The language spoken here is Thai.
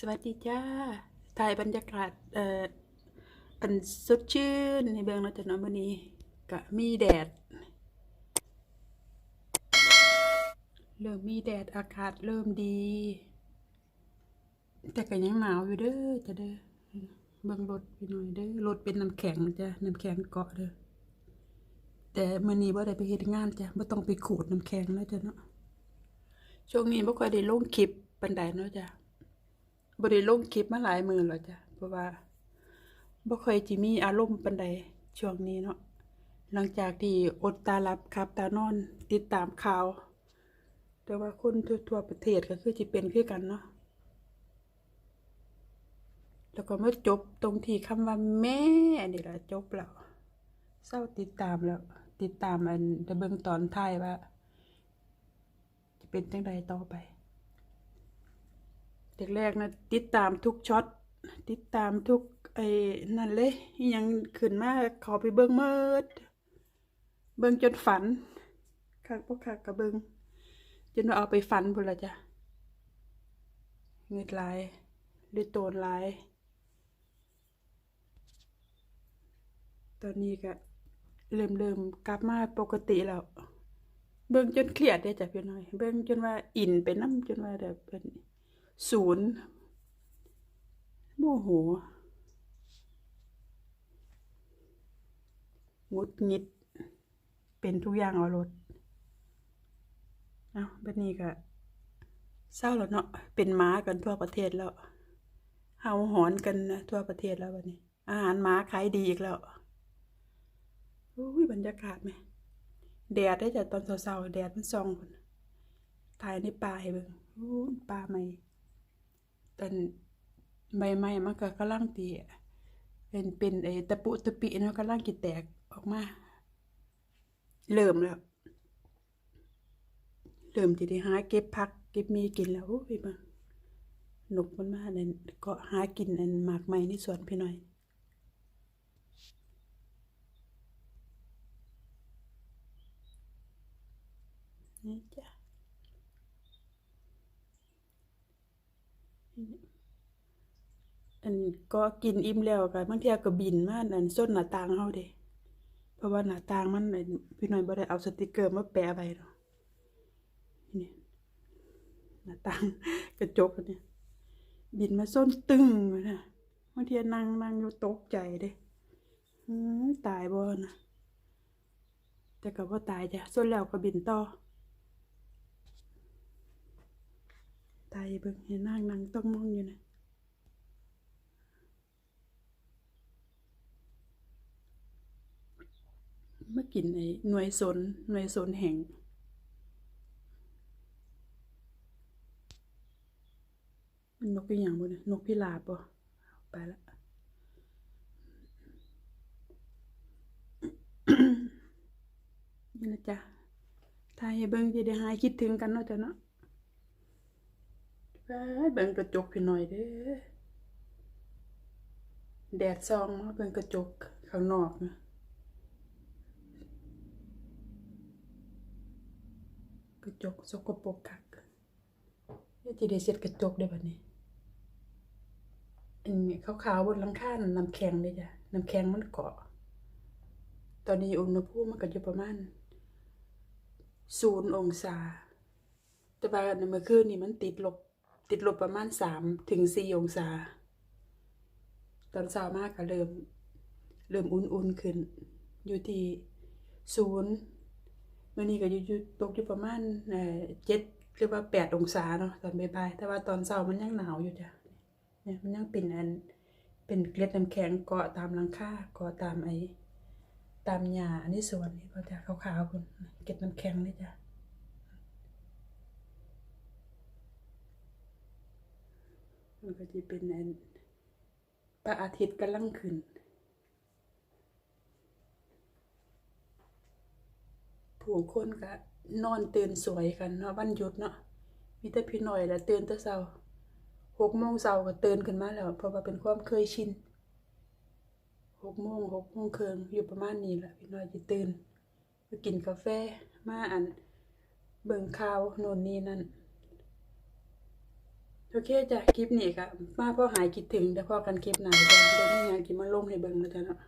สวัสดีจ้าถ่ายบรรยากาศเอ่ออันสดชื่นในเบืองเราจะนอนวันนี้กะมีแดด เริ่มมีแดดอากาศเริ่มดี แต่ก็ยังหนาวอยู่เด้อจะเด้อเบิ่งรถไปหน่อยเด้อรถเป็นน้ำแข็งจ้ะน้ำแข็งเกาะเด้อแต่มื้อนี้บ่ได้ไปเฮ็ดงานจ้ะบ่ต้องไปขูดน้ำแข็งแล้วจ้ะเนาะช่วงนี้บ่ค่อยได้ลงคลิปปานใดเนาะจ้ะ บ่ได้ลงคลิปมาหลายมือแล้วจ้ะเพราะว่าบ่ค่อยสิมีอารมณ์ปานใดช่วงนี้เนาะหลังจากที่อดตาลับครับตานอนติดตามข่าว แต่ว่าคนทั่วประเทศก็คือสิเป็นคือกันเนาะแล้วก็มาจบตรงที่คำว่าแม่นี่ล่ะจบแล้วเศร้าติดตามแล้ว ติดตามอันจะเบิงตอนท้ายว่า จะเป็นจังใดต่อไป แรกๆนะติดตามทุกช็อตติดตามทุกไอ้นั่นเลยยังขึ้นมาขาไปเบิ่งเมิด เบิ่งจนฝันคักบ่คักก็เบิ่งจนว่าเอาไปฝันพุ่นละจ้ะเงิดลายหรือโตนลาย ตอนนี้ก็เริ่มเริ่มกลับมาปกติแล้วเบิ่งจนเครียดเด้จ้ะพี่น้อย เบิ่งจนว่าอินไปนํจนว่าแบบเป็น ศูนย์โมโหงุดงิด เป็นทุกอย่างเอารถเอาบัดนี้ก็เศร้าแล้วเนาะเป็นม้ากันทั่วประเทศแล้วเห่าหอนกันนะทั่วประเทศแล้วบัดนี้ อาหารม้าขายดีอีกแล้วอุ้ยบรรยากาศไหมแดดได้จากตอนเช้าๆแดดมันส่องพุ่นถ่ายในป่าให้เบิ่งป่าใหม่ อนใบไม้มันก็กำลังตีเป็นเป็นไอ้ตะปุตะปิเนาะกำลังกิแตกออกมาเริ่มแล้วเริ่มที่ได้หาเก็บผัก เก็บมีกินแล้วโอ้ยเบังนกมันมากเนี่ยก็หากินอันหมากไม้ในสวนพี่หน่อยนี่จ้ะ อันก็กินอิ่มแล้วก็บางเที่ยก็บินมาอันส้นหน้าต่างเฮาเด้เพราะว่าหน้าต่างมันอันพี่น้อยบ่ได้เอาสติกเกอร์มาแปะไว้เนาะนี่หน้าต่างกระจกอันเนี่ยบินมาส้นตึงเลยนะบางเที่ยนั่งนั่งอยู่ตกใจเด้ตายบ่นะแต่ก็บ่ตายจ้ะส้นแล้วก็บินต่อ ตายเบิ่งเห็นนั่งนั่งต้องมองอยู่นะเมากินไอ้หน่วยสนหน่วยสนแห่งมันนกเป็นอย่างบ่เนี่ยนกพิราบบ่ไปละนี่นะจ๊ะถ้าให้เบิ่งจะได้หายคิดถึงกันเนาะจ้ะเนาะ เบิ่งกระจกพี่หน่อยเด้อแดดส่องมาเบิ่งกระจกข้างนอกนะกระจกสกปรกคักเดี๋ยวจะได้เช็ดกระจกได้บัดนี้อันนี้ขาวๆบนหลังคาดน้ำแข็งเลยจ้ะน้ำแข็งมันเกาะ ตอนนี้อุณหภูมิมันก็อยู่ประมาณศูนย์องศา แต่ว่าในเมื่อคืนนี่มันติดลบ ติดลบประมาณสามถึงสี่องศา ตอนเช้ามากก็เริ่ม เริ่มอุ่นๆขึ้น อยู่ที่ศูนย์เมื่อนี้ก็อยู่ตกอยู่ประมาณเจ็ดหรือว่าแปดองศาเนาะตอนบ่ายๆแต่ว่าตอนเช้ามันยังหนาวอยู่จ้ะเนี่ยมันยังเป็นอันเป็นเกล็ดน้ำแข็งเกาะตามหลังคาเกาะตามไอ้ตามหญ้าในสวนนี่ก็จะขาวๆพุ่นเกล็ดน้ำแข็งนี่จ้ะ มันก็จะเป็นอันพระอาทิตย์กำลังขึ้นผู้คนก็นอนตื่นสวยกันเนาะวันหยุดเนาะมีแต่พี่หน้อยแหละตื่นแต่เช้าหกโมงเช้าก็ตื่นขึ้นมาแล้วเพราะว่าเป็นความเคยชินหกโมงหกโมงเครึ่งอยู่ประมาณนี้แหละพี่น้อยจะตื่นมากินกาแฟมาอันเบิ่งข่าวโน่นนี่นั่น โอเคจ้ะคลิปนี้ก็มาพ่อหายคิดถึงแต่พอกันคลิปหนาจ้ะเดี๋ยวนี้งานกินมาลงให้เบิ่งแล้วจ้ะเนาะ